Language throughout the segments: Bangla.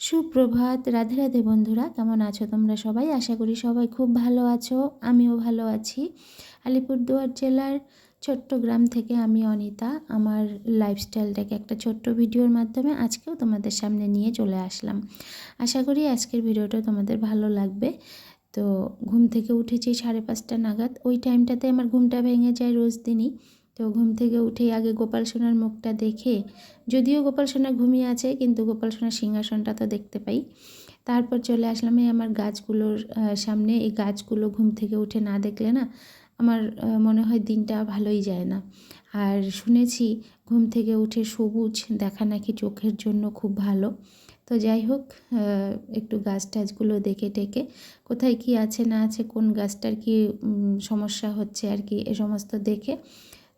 সুপ্রভাত, রাধে রাধে বন্ধুরা, কেমন আছো তোমরা সবাই? আশা করি সবাই খুব ভালো আছো, আমিও ভালো আছি। আলিপুরদুয়ার জেলার ছোট্ট গ্রাম থেকে আমি অনিতা। আমার লাইফস্টাইলটাকে একটা ছোট্ট ভিডিওর মাধ্যমে আজকেও তোমাদের সামনে নিয়ে চলে আসলাম। আশা করি আজকের ভিডিওটা তোমাদের ভালো লাগবে। তো ঘুম থেকে উঠেছি সাড়ে পাঁচটা নাগাদ। ওই টাইমটাতে আমার ঘুমটা ভেঙে যায় রোজ দিনই। তো ঘুম থেকে উঠেই আগে গোপাল সোনার মুখটা দেখে, যদিও গোপাল সোনা ঘুমিয়ে আছে, কিন্তু গোপাল সোনার সিংহাসনটা তো দেখতে পাই। তারপর চলে আসলাম এই আমার গাছগুলোর সামনে। এই গাছগুলো ঘুম থেকে উঠে না দেখলে না আমার মনে হয় দিনটা ভালোই যায় না। আর শুনেছি ঘুম থেকে উঠে সবুজ দেখা নাকি চোখের জন্য খুব ভালো। তো যাই হোক একটু গাছ টাছগুলো দেখে টেকে। কোথায় কি আছে না আছে, কোন গাছটার কি সমস্যা হচ্ছে আর কি, এ সমস্ত দেখে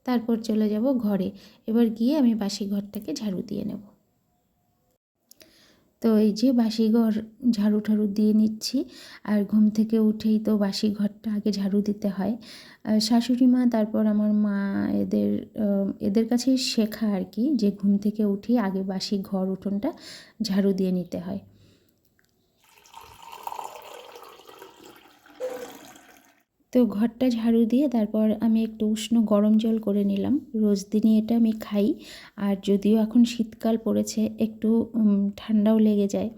তারপর চলে যাব ঘরে। এবার গিয়ে আমি বাসি ঘরটাকে ঝাড়ু দিয়ে নেব। তো এই যে বাসি ঘর ঝাড়ু ঠাড়ু দিয়ে নিচ্ছি। আর ঘুম থেকে উঠেই তো বাসি ঘরটা আগে ঝাড়ু দিতে হয়। শাশুড়ি মা, তারপর আমার মা এদের এদের কাছে শেখা আর কি যে ঘুম থেকে উঠেই আগে বাসি ঘর উঠোনটা ঝাড়ু দিয়ে নিতে হয়। তো ঘরটা ঝাড়ু দিয়ে তারপর আমি একটু উষ্ণ গরম জল করে নিলাম। রোজ দিনই এটা আমি খাই। আর যদিও এখন শীতকাল পড়েছে, একটু ঠান্ডাও লেগে যায়।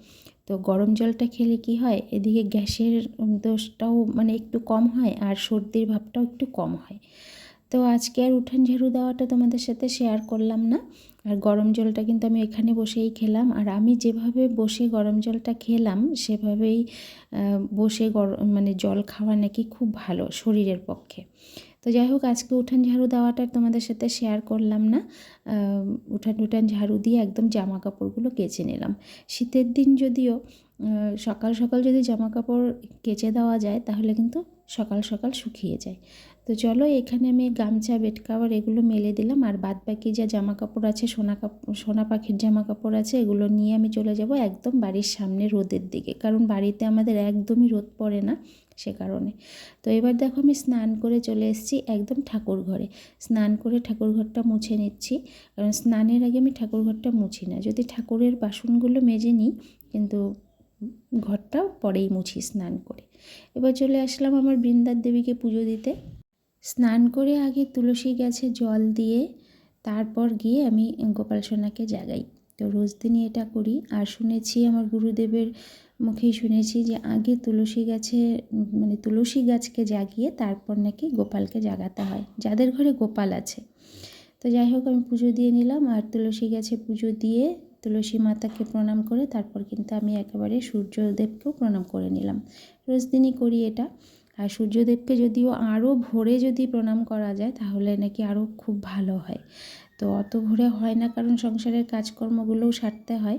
তো গরম জলটা খেলে কি হয়? এদিকে গ্যাসের দোষটাও মানে একটু কম হয় আর সর্দির ভাবটাও একটু কম হয়। তো আজকে আর উঠান ঝাড়ু দেওয়াটা তোমাদের সাথে শেয়ার করলাম না। আর গরম জলটা কিন্তু আমি এখানে বসেই খেলাম। আর আমি যেভাবে বসে গরম জলটা খেলাম, সেভাবেই বসে গরম মানে জল খাওয়া নাকি খুব ভালো শরীরের পক্ষে। তো যাই হোক, আজকে উঠান ঝাড়ু দেওয়াটা তোমাদের সাথে শেয়ার করলাম না। উঠান উঠান ঝাড়ু দিয়ে একদম জামা কাপড়গুলো কেচে নিলাম। শীতের দিন যদিও সকাল সকাল যদি জামা কাপড় কেচে দেওয়া যায়, তাহলে কিন্তু সকাল সকাল শুকিয়ে যায়। তো চলো এখানে আমি গামছা বেড কাভার এগুলো মেলে দিলাম। আর বাদ বাকি যা জামা কাপড় আছে, সোনা কাপড় সোনা পাখির জামা কাপড় আছে, এগুলো নিয়ে আমি চলে যাব একদম বাড়ির সামনে রোদের দিকে। কারণ বাড়িতে আমাদের একদমই রোদ পড়ে না সে কারণে। তো এবার দেখো আমি স্নান করে চলে এসেছি একদম ঠাকুর ঘরে। স্নান করে ঠাকুর ঘরটা মুছে নিচ্ছি। কারণ স্নানের আগে আমি ঠাকুর ঘরটা মুছি না। যদি ঠাকুরের বাসনগুলো মেজে নিই, কিন্তু ঘরটাও পরেই মুছি স্নান করে। এবার চলে আসলাম আমার বৃন্দার দেবীকে পুজো দিতে। স্নান করে আগে তুলসী গাছে জল দিয়ে তারপর গিয়ে আমি গোপাল সোনাকে জাগাই। তো রোজ দিনই এটা করি। আর শুনেছি আমার গুরুদেবের মুখেই শুনেছি যে আগে তুলসী গাছে মানে তুলসী গাছকে জাগিয়ে তারপর নাকি গোপালকে জাগাতে হয়। যাদের ঘরে গোপাল আছে। তো যাই হোক, আমি পুজো দিয়ে নিলাম। আর তুলসী গাছে পুজো দিয়ে তুলসী মাতাকে প্রণাম করে তারপর কিন্তু আমি একেবারে সূর্যদেবকেও প্রণাম করে নিলাম। রোজ দিনই করি এটা। আর সূর্যদেবকে যদিও আরও ভোরে যদি প্রণাম করা যায়, তাহলে নাকি আরও খুব ভালো হয়। তো অত ভোরে হয় না, কারণ সংসারের কাজকর্মগুলোও সারতে হয়।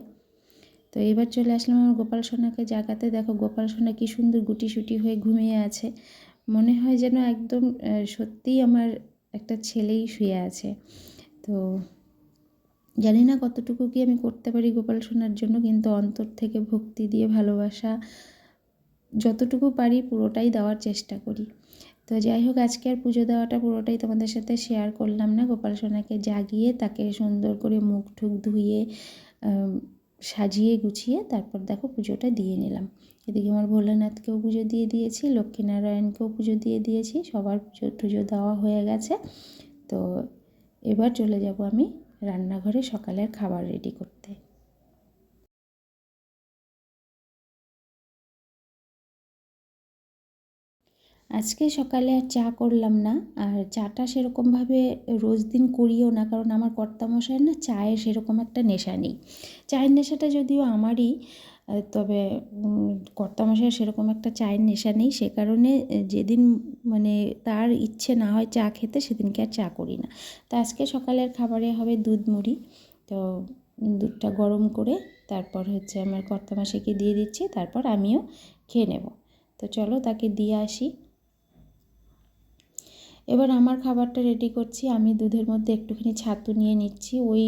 তো এবার চলে আসলাম আমার গোপাল সোনাকে জাগাতে। দেখো, গোপাল সোনা কী সুন্দর গুটি সুটি হয়ে ঘুমিয়ে আছে। মনে হয় যেন একদম সত্যিই আমার একটা ছেলেই শুয়ে আছে। তো জানি না কতটুকু কি আমি করতে পারি গোপাল সোনার জন্য, কিন্তু অন্তর থেকে ভক্তি দিয়ে ভালোবাসা যতটুকু পারি পুরোটাই দেওয়ার চেষ্টা করি। তো যাই হোক, আজকে আর পুজো দেওয়াটা পুরোটাই তোমাদের সাথে শেয়ার করলাম না। গোপাল সোনাকে জাগিয়ে তাকে সুন্দর করে মুখ ঠুক ধুয়ে সাজিয়ে গুছিয়ে তারপর দেখো পুজোটা দিয়ে নিলাম। এদিকে আমার ভোলানাথকেও পুজো দিয়ে দিয়েছি, লক্ষ্মীনারায়ণকেও পুজো দিয়ে দিয়েছি, সবার পুজো টুজো দেওয়া হয়ে গেছে। তো এবার চলে যাব আমি রান্নাঘরে সকালের খাবার রেডি করতে। আজকে সকালে আর চা করলাম না, আর চাটা সেরকমভাবে রোজ দিন করিও না, কারণ আমার কর্তামশায় না চায়ের সেরকম একটা নেশা নেই। চায়ের নেশাটা যদিও আমারই তবে কর্তামশাই সেরকম একটা চায়ের নেশা নেই। সে কারণে যেদিন মানে তার ইচ্ছে না হয় চা খেতে, সেদিনকে আর চা করি না। তো আজকে সকালের খাবারে হবে দুধ মুড়ি। তো, দুধটা গরম করে, তারপর হচ্ছে আমার কর্তামশাইকে দিয়ে দিচ্ছি, তারপর আমিও খেয়ে নেব। তো চলো তাকে দিয়ে আসি। এবার আমার খাবারটা রেডি করছি। আমি দুধের মধ্যে একটুখানি ছাতু নিয়ে নিচ্ছি। ওই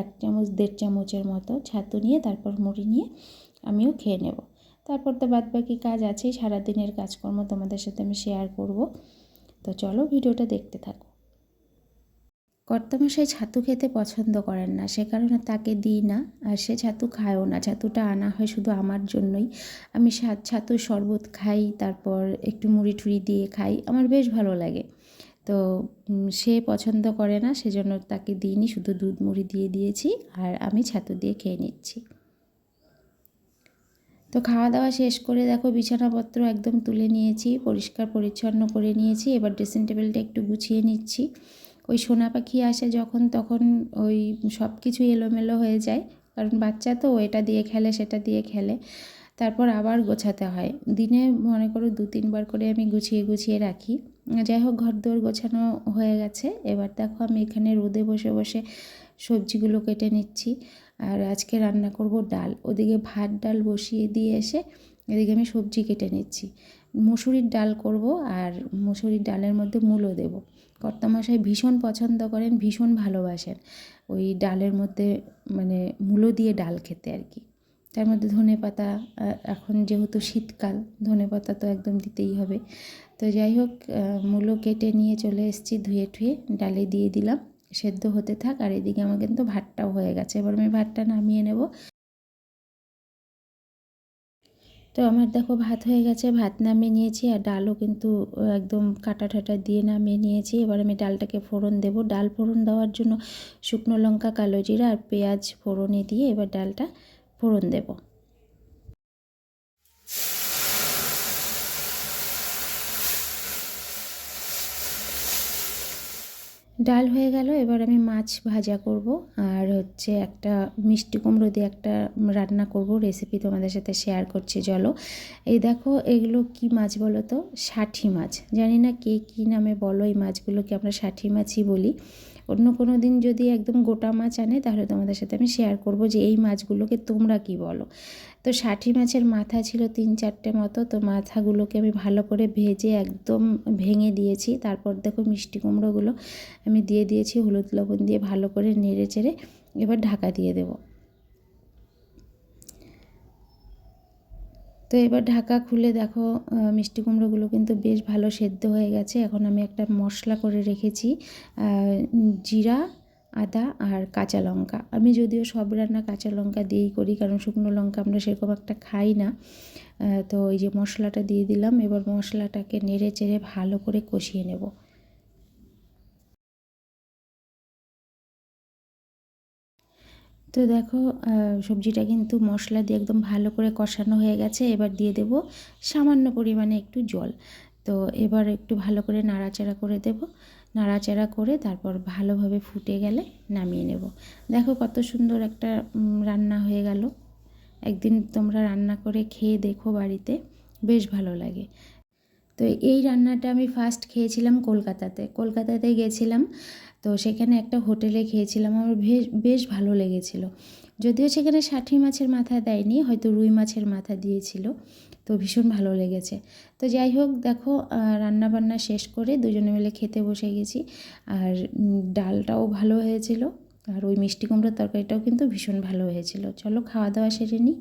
এক চামচ, দেড় চামচের মতো ছাতু নিয়ে তারপর মুড়ি নিয়ে আমিও খেয়ে নেব। তারপর তো বাদ বাকি কাজ আছেই, সারাদিনের কাজকর্ম তোমাদের সাথে আমি শেয়ার করব। তো চলো ভিডিওটা দেখতে থাকো। কর্তামশাই ছাতু খেতে পছন্দ করেন না, সে কারণে তাকে দিই না। আর সে ছাতু খায়ও না, ছাতুটা আনা হয় শুধু আমার জন্যই। আমি ছাতু শরবত খাই, তারপর একটু মুড়ি ঠুড়ি দিয়ে খাই, আমার বেশ ভালো লাগে। তো সে পছন্দ করে না, সেজন্য তাকে দিইনি, শুধু দুধ মুড়ি দিয়ে দিয়েছি, আর আমি ছাতু দিয়ে খেয়ে নিচ্ছি। তো খাওয়া দাওয়া শেষ করে দেখো, বিছানাপত্র একদম তুলে নিয়েছি পরিষ্কার পরিচ্ছন্ন করে নিয়েছি, এবার ড্রেসিং টেবিলটা একটু গুছিয়ে নিচ্ছি। ওই সোনা পাখি আসে যখন, তখন ওই সব কিছু এলোমেলো হয়ে যায়। কারণ বাচ্চা তো, এটা দিয়ে খেলে, সেটা দিয়ে খেলে। তারপর আবার গোছাতে হয়। দিনে মনে করো দু, তিনবার করে আমি গুছিয়ে গুছিয়ে রাখি। যাই হোক, ঘর দৌড় গোছানো হয়ে গেছে। এবার দেখো আমি এখানে রোদে বসে বসে সবজিগুলো কেটে নিচ্ছি। আর আজকে রান্না করব ডাল। ওদিকে ভাত, ডাল বসিয়ে দিয়ে এসে এদিকে আমি সবজি কেটে নিচ্ছি। মুসুরির ডাল করব আর মুসুরির ডালের মধ্যে মূলো দেব। কর্তামশাই ভীষণ পছন্দ করেন, ভীষণ ভালোবাসেন। ওই ডালের মধ্যে মানে মূলো দিয়ে ডাল খেতে আর কি। তার মধ্যে ধনে পাতা এখন যেহেতু শীতকাল, ধনে পাতা তো একদম দিতেই হবে। তো যাই হোক মূলো কেটে নিয়ে চলে এসেছি, ধুয়ে ঠুয়ে ডালে দিয়ে দিলাম। সেদ্ধ হতে থাক, আর এদিকে আমার কিন্তু ভাতটাও হয়ে গেছে। এবার আমি ভাতটা নামিয়ে নেব। তো আমার দেখো ভাত হয়ে গেছে, ভাত নামিয়ে নিয়েছি আর ডালও কিন্তু একদম কাটা ঠাটা দিয়ে নামিয়ে নিয়েছি। এবার আমি ডালটাকে ফোড়ন দেব। ডাল ফোড়ন দেওয়ার জন্য শুকনো লঙ্কা, কালো জিরা আর পেঁয়াজ ফোড়নে দিয়ে এবার ডালটা ফোড়ন দেবো। ডাল হয়ে গেল, এবার আমি মাছ ভাজা করব আর হচ্ছে একটা মিষ্টি কুমড়ো দিয়ে একটা রান্না করব রেসিপি তোমাদের সাথে শেয়ার করছি, চলো। এই দেখো, এগুলো কি মাছ বলো তো? ষাঠি মাছ। জানি না কে কী নামে বলো এই মাছগুলোকে, আমরা ষাঠি মাছই বলি। অন্য কোনো দিন যদি একদম গোটা মাছ আনে, তাহলে তোমাদের সাথে আমি শেয়ার করব যে এই মাছগুলোকে তোমরা কি বলো। তো ষাঠি মাছের মাথা ছিল তিন চারটে মতো, তো মাথাগুলোকে আমি ভালো করে ভেজে একদম ভেঙে দিয়েছি। তারপর দেখো মিষ্টি কুমড়োগুলো আমি দিয়ে দিয়েছি, হলুদ লবণ দিয়ে ভালো করে নেড়ে চেড়ে এবার ঢাকা দিয়ে দেবো। তো এবার ঢাকা খুলে দেখো মিষ্টি কুমড়োগুলো কিন্তু বেশ ভালো সেদ্ধ হয়ে গেছে। এখন আমি একটা মশলা করে রেখেছি জিরা, আদা আর কাঁচা লঙ্কা। আমি যদিও সব রান্না কাঁচা লঙ্কা দিয়েই করি, কারণ শুকনো লঙ্কা আমরা সেরকম একটা খাই না। তো ওই যে মশলাটা দিয়ে দিলাম, এবার মশলাটাকে নেড়ে চেড়ে ভালো করে কষিয়ে নেব। তো দেখো সবজিটা কিন্তু মশলা দিয়ে একদম ভালো করে কষানো হয়ে গেছে। এবার দিয়ে দেব সামান্য পরিমাণে একটু জল। তো এবার একটু ভালো করে নাড়াচাড়া করে দেব। নাড়াচাড়া করে তারপর ভালোভাবে ফুটে গেলে নামিয়ে নেব। দেখো কত সুন্দর একটা রান্না হয়ে গেল। একদিন তোমরা রান্না করে খেয়ে দেখো বাড়িতে। বেশ ভালো লাগে। তো এই রান্নাটা আমি ফার্স্ট খেয়েছিলাম কলকাতাতে। কলকাতাতে গেছিলাম তো সেখানে একটা হোটেলে খেয়েছিলাম, আমার বেশ বেশ ভালো লেগেছিল। যদিও সেখানে ষাঠি মাছের মাথা দেয়নি, হয়তো রুই মাছের মাথা দিয়েছিল, তো ভীষণ ভালো লেগেছে। তো যাই হোক, দেখো রান্না বান্না শেষ করে দুজনে মিলে খেতে বসে গেছি, আর ডালটাও ভালো হয়েছিল, আর ওই মিষ্টি কুমড়োর তরকারিটাও কিন্তু ভীষণ ভালো হয়েছিল। চলো খাওয়া দাওয়া সেরে নিই।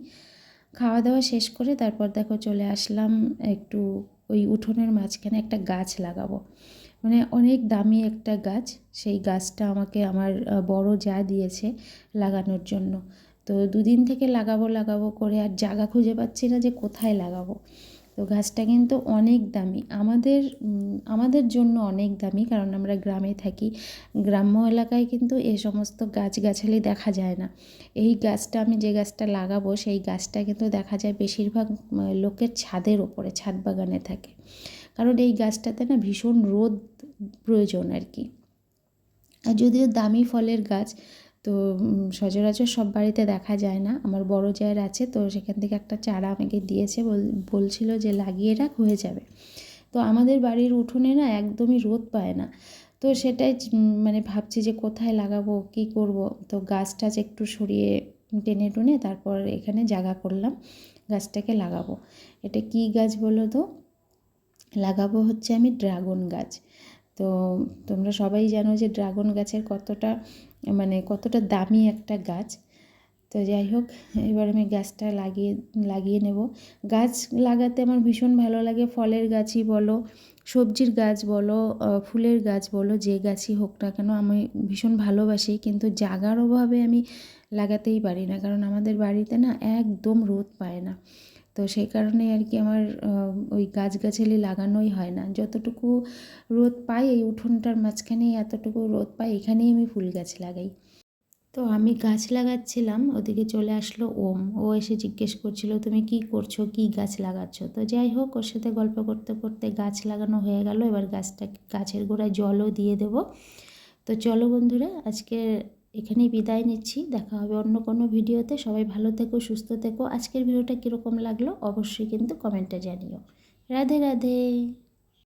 খাওয়া দাওয়া শেষ করে তারপর দেখো চলে আসলাম একটু ওই উঠোনের মাঝখানে একটা গাছ লাগাবো। মানে অনেক দামি একটা গাছ, সেই গাছটা আমাকে আমার বড় যা দিয়েছে লাগানোর জন্য। তো দুদিন থেকে লাগাবো লাগাবো করে আর জায়গা খুঁজে পাচ্ছি না যে কোথায় লাগাবো। তো গাছটা কিন্তু অনেক দামি। আমাদের আমাদের জন্য অনেক দামি কারণ আমরা গ্রামে থাকি। গ্রাম্য এলাকায় কিন্তু এ সমস্ত গাছগাছালি দেখা যায় না। এই গাছটা আমি যে গাছটা লাগাবো, সেই গাছটা কিন্তু দেখা যায় বেশিরভাগ লোকের ছাদের ওপরে, ছাদ বাগানে থাকে। কারণ এই গাছটাতে না ভীষণ রোদ প্রয়োজন আর কি। আর যদিও দামি ফলের গাছ তো সচরাচর সব বাড়িতে দেখা যায় না। আমার বড় জায়ের আছে, তো সেখান থেকে একটা চারা আমাকে দিয়েছে বলছিল যে লাগিয়ে রাখ, হয়ে যাবে। তো আমাদের বাড়ির উঠোনে না একদমই রোদ পায় না। তো সেটাই মানে ভাবছি যে কোথায় লাগাবো, কি করব? তো গাছ টাছ একটু সরিয়ে টেনে টুনে তারপর এখানে জায়গা করলাম, গাছটাকে লাগাবো। এটা কি গাছ বলো তো? লাগাবো হচ্ছে আমি ড্রাগন গাছ। তো তোমরা সবাই জানো যে ড্রাগন গাছের কতটা মানে কতটা দামি একটা গাছ। তো যাই হোক, এবার আমি গাছটা লাগিয়ে লাগিয়ে নেব। গাছ লাগাতে আমার ভীষণ ভালো লাগে। ফলের গাছই বলো, সবজির গাছ বলো ফুলের গাছ বলো, যে গাছই হোক না কেন, আমি ভীষণ ভালোবাসি। কিন্তু জাগার অভাবে আমি লাগাতেই পারি না। কারণ আমাদের বাড়িতে না একদম রোদ পায় না। তো সেই কারণে আর কি আমার ওই গাছগাছালি লাগানোই হয় না। যতটুকু রোদ পাই এই উঠোনটার মাঝখানেই এতটুকু রোদ পাই এখানেই আমি ফুল গাছ লাগাই। তো আমি গাছ লাগাচ্ছিলাম, ওদিকে চলে আসলো ওম। ও এসে জিজ্ঞেস করছিল, তুমি কি করছ? কি গাছ লাগাচ্ছ? তো যাই হোক, ওর সাথে গল্প করতে করতে গাছ লাগানো হয়ে গেল। এবার গাছটা গাছের গোড়ায় জলও দিয়ে দেব। তো চলো বন্ধুরা, আজকে এখানেই বিদায় নিচ্ছি। দেখা হবে অন্য কোনো ভিডিওতে। সবাই ভালো থেকো, সুস্থ থেকো। আজকের ভিডিওটা কীরকম লাগল অবশ্যই কিন্তু কমেন্টে জানিও। রাধে রাধে।